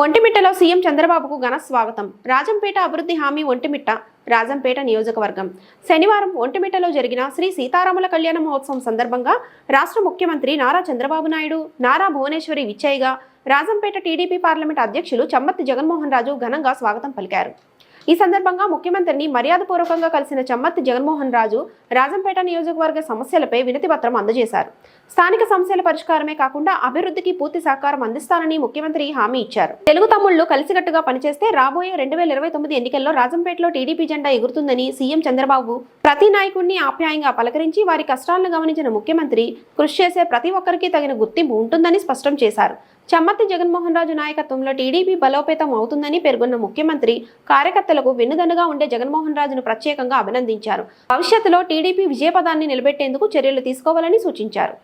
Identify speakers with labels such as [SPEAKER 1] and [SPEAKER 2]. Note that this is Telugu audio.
[SPEAKER 1] ఒంటిమిట్టలో సీఎం చంద్రబాబుకు ఘన స్వాగతం. రాజంపేట అభివృద్ధి హామీ ఒంటిమిట్ట రాజంపేట నియోజకవర్గం. శనివారం ఒంటిమిట్టలో జరిగిన శ్రీ సీతారాముల కళ్యాణ మహోత్సవం సందర్భంగా రాష్ట్ర ముఖ్యమంత్రి నారా చంద్రబాబు నాయుడు నారా భువనేశ్వరి విచ్చయ్యగా రాజంపేట టీడీపీ పార్లమెంట్ అధ్యక్షులు చమ్మత్తి జగన్మోహన్ రాజు ఘనంగా స్వాగతం పలికారు. ఈ సందర్భంగా ముఖ్యమంత్రిని మర్యాదపూర్వకంగా కలిసిన చమ్మత్ జగన్మోహన్ రాజు రాజంపేట నియోజకవర్గ సమస్యలపై వినతి పత్రం అందజేశారు. స్థానిక సమస్యల పరిష్కారమే కాకుండా అభివృద్ధికి పూర్తి సహకారం అందిస్తానని ముఖ్యమంత్రి హామీ ఇచ్చారు. తెలుగు తమ్ముళ్ళు కలిసికట్టుగా పనిచేస్తే రాబోయే రెండు వేల ఇరవై తొమ్మిది ఎన్నికల్లో రాజంపేటలో టీడీపీ జెండా ఎగురుతుందని సీఎం చంద్రబాబు ప్రతి నాయకుడిని ఆప్యాయంగా పలకరించి వారి కష్టాలను గమనించిన ముఖ్యమంత్రి కృషి చేసే ప్రతి ఒక్కరికి తగిన గుర్తింపు ఉంటుందని స్పష్టం చేశారు. చమ్మత్తి జగన్మోహన్ రాజు నాయకత్వంలో టీడీపీ బలోపేతం అవుతుందని పేర్కొన్న ముఖ్యమంత్రి కార్యకర్తలకు వెన్నుదన్నుగా ఉండే జగన్మోహన్ రాజును ప్రత్యేకంగా అభినందించారు. భవిష్యత్తులో టీడీపీ విజయపదాన్ని నిలబెట్టేందుకు చర్యలు తీసుకోవాలని సూచించారు.